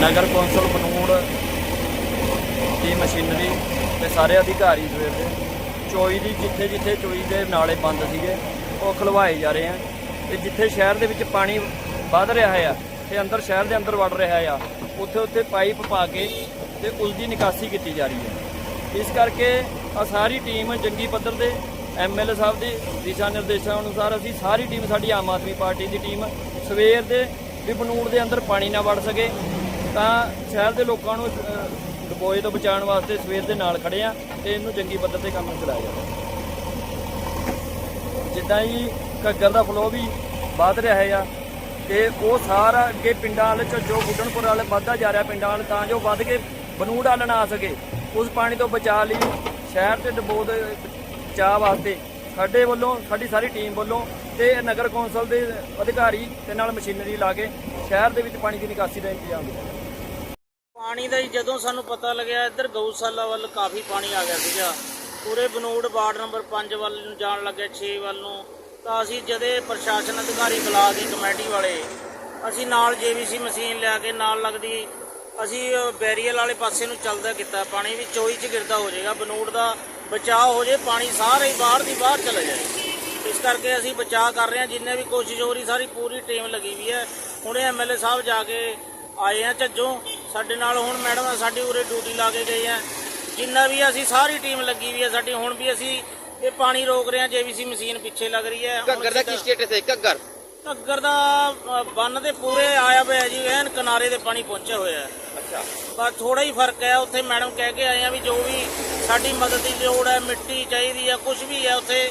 ਨਗਰ council Banur ਦੀ machinery ਤੇ ਸਾਰੇ ਅਧਿਕਾਰੀ ਸਵੇਰ ਦੇ ਚੋਈ ਦੀ, ਜਿੱਥੇ ਜਿੱਥੇ ਚੋਈ ਦੇ ਨਾਲੇ ਬੰਦ ਸੀਗੇ, ਉਹ ਖਲਵਾਏ ਜਾ ਰਹੇ ਆ। ਤੇ ਜਿੱਥੇ ਸ਼ਹਿਰ ਦੇ ਵਿੱਚ ਪਾਣੀ ਵੱਧ ਰਿਹਾ ਹੈ ਤੇ ਅੰਦਰ ਸ਼ਹਿਰ ਦੇ ਅੰਦਰ ਵੜ ਰਿਹਾ ਆ, ਉੱਥੇ ਉੱਥੇ ਪਾਈਪ ਪਾ ਕੇ ਤੇ ਉਸ ਦੀ ਨਿਕਾਸੀ ਕੀਤੀ ਜਾ ਰਹੀ ਹੈ। ਇਸ ਕਰਕੇ ਆ ਸਾਰੀ ਟੀਮ ਜੰਗੀ ਪੱਧਰ ਦੇ ਐਮਐਲਏ ਸਾਹਿਬ ਦੇ ਦਿਸ਼ਾ ਨਿਰਦੇਸ਼ਾਂ ਅਨੁਸਾਰ ਅਸੀਂ ਸਾਰੀ ਟੀਮ ਸਾਡੀ ਆਮ ਆਦਮੀ ਪਾਰਟੀ ਦੀ ਟੀਮ ਸਵੇਰ ਦੇ ਵੀ ਬਨੂੜ ਦੇ ਅੰਦਰ ਪਾਣੀ ਨਾ ਵੜ ਸਕੇ ਤਾਂ ਸ਼ਹਿਰ ਦੇ ਲੋਕਾਂ ਨੂੰ ਡਬੋਏ ਤੋਂ ਬਚਾਉਣ ਵਾਸਤੇ ਸਵੇਰ ਦੇ ਨਾਲ ਖੜੇ ਆ ਤੇ ਇਹਨੂੰ ਚੰਗੀ ਪੱਧਰ ਤੇ ਕੰਮ ਚਲਾਇਆ ਜਾਵੇ। ਜਿੱਦਾਂ ਹੀ ਘੱਗਰ ਦਾ ਫਲੋ ਵੀ ਵੱਧ ਰਿਹਾ ਆ ਤੇ ਉਹ ਸਾਰਾ ਅੱਗੇ ਪਿੰਡਾਂ ਵਾਲੇ ਚ ਜੋ ਗੁੱਡਣਪੁਰ ਵਾਲੇ ਵੱਧਦਾ ਜਾ ਰਿਹਾ ਪਿੰਡਾਂ ਵਾਲੇ, ਤਾਂ ਜੋ ਵੱਧ ਕੇ ਬਨੂੜ ਵਾਲ ਨਾ ਆ ਸਕੇ, ਉਸ ਪਾਣੀ ਤੋਂ ਬਚਾ ਲਈ ਸ਼ਹਿਰ ਤੇ ਡਬੋ ਦੇ ਬਚਾਅ ਵਾਸਤੇ ਸਾਡੇ ਵੱਲੋਂ, ਸਾਡੀ ਸਾਰੀ ਟੀਮ ਵੱਲੋਂ ਤੇ ਨਗਰ ਕੌਂਸਲ ਦੇ ਅਧਿਕਾਰੀ ਤੇ ਨਾਲ ਮਸ਼ੀਨਰੀ ਲਾ ਕੇ ਸ਼ਹਿਰ ਦੇ ਵਿੱਚ ਪਾਣੀ ਦੀ ਨਿਕਾਸੀ ਦਾ ਇੰਤਜ਼ਾਮ ਕੀਤਾ। ਪਾਣੀ ਦਾ ਜਦੋਂ ਸਾਨੂੰ ਪਤਾ ਲੱਗਿਆ, ਇੱਧਰ ਗਊਸ਼ਾਲਾ ਵੱਲ ਕਾਫੀ ਪਾਣੀ ਆ ਗਿਆ ਸੀਗਾ। ਪੂਰੇ ਬਨੂੜ ਵਾਰਡ ਨੰਬਰ 5 ਵੱਲ ਨੂੰ ਜਾਣ ਲੱਗੇ 6 ਵੱਲ ਨੂੰ। ਤਾਂ ਅਸੀਂ ਜਦੇ ਪ੍ਰਸ਼ਾਸਨ ਅਧਿਕਾਰੀ ਬੁਲਾ ਦੀ ਕਮੇਟੀ ਵਾਲੇ, ਅਸੀਂ ਨਾਲ ਜੀਵੀਸੀ ਮਸ਼ੀਨ ਲਿਆ ਕੇ ਨਾਲ ਲੱਗਦੀ, ਅਸੀਂ ਬੈਰੀਅਲ ਵਾਲੇ ਪਾਸੇ ਨੂੰ ਚੱਲਦਾ ਕੀਤਾ। ਪਾਣੀ ਵੀ ਚੋਈ 'ਚ ਗਿਰਦਾ ਹੋ ਜਾਏਗਾ, ਬਨੂੜ ਦਾ ਬਚਾਅ ਹੋ ਜੇ, ਪਾਣੀ ਸਾਰੇ ਹੀ ਬਾਹਰ ਦੀ ਬਾਹਰ ਚਲਾ ਜਾਏ। ਇਸ ਕਰਕੇ ਅਸੀਂ ਬਚਾਅ ਕਰ ਰਹੇ ਹਾਂ, ਜਿੰਨੇ ਵੀ ਕੋਸ਼ਿਸ਼ ਹੋ ਰਹੀ, ਸਾਰੀ ਪੂਰੀ ਟੀਮ ਲੱਗੀ ਵੀ ਹੈ। ਹੁਣੇ ਐਮਐਲਏ ਸਾਹਿਬ ਜਾ ਕੇ ਆਏ ਆ ਝੱਜੋਂ। ਸਾਡੇ ਨਾਲ ਹੁਣ ਮੈਡਮ ਸਾਡੀ ਉਰੇ ਡਿਊਟੀ ਲਾ ਕੇ ਗਏ ਆ। ਜਿੰਨਾ ਵੀ ਅਸੀਂ ਸਾਰੀ ਟੀਮ ਲੱਗੀ ਵੀ ਹੈ ਸਾਡੀ ਹੁਣ ਵੀ ਅਸੀਂ ਇਹ ਪਾਣੀ ਰੋਕ ਰਹੇ ਹਾਂ ਜੇਵੀਸੀ ਮਸ਼ੀਨ ਪਿੱਛੇ ਲੱਗ ਰਹੀ ਹੈ। ਘੱਗਰ ਦਾ ਕੀ ਸਟੇਟਸ ਹੈ ਘੱਗਰ? ਘੱਗਰ ਦਾ ਬੰਨ ਦੇ ਪੂਰੇ ਆਇਆ ਹੋਇਆ ਜੀ ਐਨ ਕਿਨਾਰੇ ਦੇ ਪਾਣੀ ਪਹੁੰਚਿਆ ਹੋਇਆ ਹੈ। ਅੱਛਾ। ਪਰ ਥੋੜਾ ਹੀ ਫ਼ਰਕ ਹੈ ਉੱਥੇ ਮੈਡਮ ਕਹਿ ਕੇ ਆਏ ਆ ਵੀ ਜੋ ਵੀ ਸਾਡੀ ਮਦਦ ਦੀ ਲੋੜ ਹੈ ਮਿੱਟੀ ਚਾਹੀਦੀ ਹੈ ਕੁਝ ਵੀ ਹੈ ਉੱਥੇ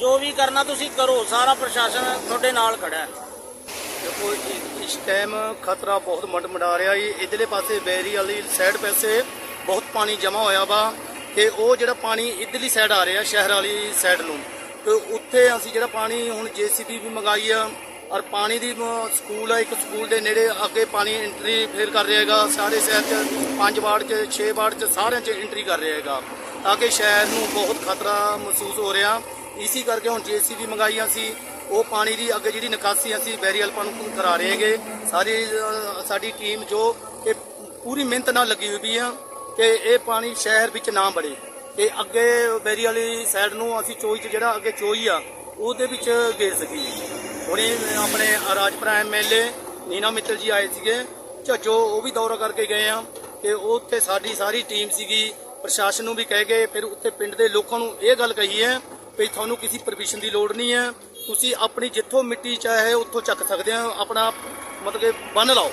ਜੋ ਵੀ ਕਰਨਾ ਤੁਸੀਂ ਕਰੋ ਸਾਰਾ ਪ੍ਰਸ਼ਾਸਨ ਤੁਹਾਡੇ ਨਾਲ ਖੜਾ ਹੈ। ਦੇਖੋ ਇਸ ਟਾਈਮ ਖਤਰਾ ਬਹੁਤ ਮੰਡਮੰਡਾ ਰਿਹਾ ਜੀ। ਇਧਰਲੇ ਪਾਸੇ ਬੈਰੀ ਵਾਲੀ ਸਾਈਡ ਪਾਸੇ ਬਹੁਤ ਪਾਣੀ ਜਮਾ ਹੋਇਆ ਵਾ ਤੇ ਉਹ ਜਿਹੜਾ ਪਾਣੀ ਇਧਰਲੀ ਸਾਈਡ ਆ ਰਿਹਾ, ਸ਼ਹਿਰ ਵਾਲੀ ਸਾਈਡ ਨੂੰ। ਤੇ ਉੱਥੇ ਅਸੀਂ ਜਿਹੜਾ ਪਾਣੀ ਹੁਣ ਜੀਸੀਬੀ ਵੀ ਮੰਗਾਈ ਆ ਔਰ ਪਾਣੀ ਦੀ ਸਕੂਲ ਆ, ਇੱਕ ਸਕੂਲ ਦੇ ਨੇੜੇ ਅੱਗੇ ਪਾਣੀ ਐਂਟਰੀ ਫੇਰ ਕਰ ਰਿਹਾ ਹੈਗਾ। ਸਾਰੇ ਸ਼ਹਿਰ 'ਚ ਪੰਜ ਵਾਰਡ 'ਚ 6 ਵਾਰਡ 'ਚ ਸਾਰਿਆਂ 'ਚ ਐਂਟਰੀ ਕਰ ਰਿਹਾ ਹੈਗਾ। ਤਾਂ ਕਿ ਸ਼ਹਿਰ ਨੂੰ ਬਹੁਤ ਖਤਰਾ ਮਹਿਸੂਸ ਹੋ ਰਿਹਾ। ਇਸੇ ਕਰਕੇ ਹੁਣ ਜੀਸੀਬੀ ਮੰਗਾਈ ਅਸੀਂ। ਉਹ ਪਾਣੀ ਦੀ ਅੱਗੇ ਜਿਹੜੀ ਨਿਕਾਸੀ ਅਸੀਂ ਬੈਰੀਅਲ ਪਾਣੀ ਨੂੰ ਕਰਾ ਰਹੇ ਹੈਗੇ। ਸਾਰੀ ਸਾਡੀ ਟੀਮ ਜੋ ਇਹ ਪੂਰੀ ਮਿਹਨਤ ਨਾਲ ਲੱਗੀ ਹੋਈ ਵੀ ਆ ਕਿ ਇਹ ਪਾਣੀ ਸ਼ਹਿਰ ਵਿੱਚ ਨਾ ਵੜੇ ਤੇ ਅੱਗੇ ਬੈਰੀ ਵਾਲੀ ਸਾਈਡ ਨੂੰ ਅਸੀਂ ਚੋਈ 'ਚ ਜਿਹੜਾ ਅੱਗੇ ਚੋਈ ਆ, ਉਹਦੇ ਵਿੱਚ ਗੇਰ ਸਕੀਏ ਹੁਣੇ ਆਪਣੇ ਰਾਜਪੁਰਾ ਐਮਐਲਏ ਨੀਨਾ ਮਿੱਤਲ ਜੀ ਆਏ ਸੀਗੇ। ਝੱਜੋ ਉਹ ਵੀ ਦੌਰਾ ਕਰਕੇ ਗਏ ਆ ਤੇ ਉੱਥੇ ਸਾਡੀ ਸਾਰੀ ਟੀਮ ਸੀਗੀ। ਪ੍ਰਸ਼ਾਸਨ ਨੂੰ ਵੀ ਕਹਿ ਗਏ, ਫਿਰ ਉੱਥੇ ਪਿੰਡ ਦੇ ਲੋਕਾਂ ਨੂੰ ਇਹ ਗੱਲ ਕਹੀ ਹੈ ਵੀ ਤੁਹਾਨੂੰ ਕਿਸੇ ਪਰਮਿਸ਼ਨ ਦੀ ਲੋੜ ਨਹੀਂ ਹੈ। ਤੁਸੀਂ ਆਪਣੀ ਜਿੱਥੋਂ ਮਿੱਟੀ ਚਾਹੇ ਉੱਥੋਂ ਚੱਕ ਸਕਦੇ ਆ ਆਪਣਾ ਮਤਲਬ ਕਿ ਬੰਨ ਲਾਓ।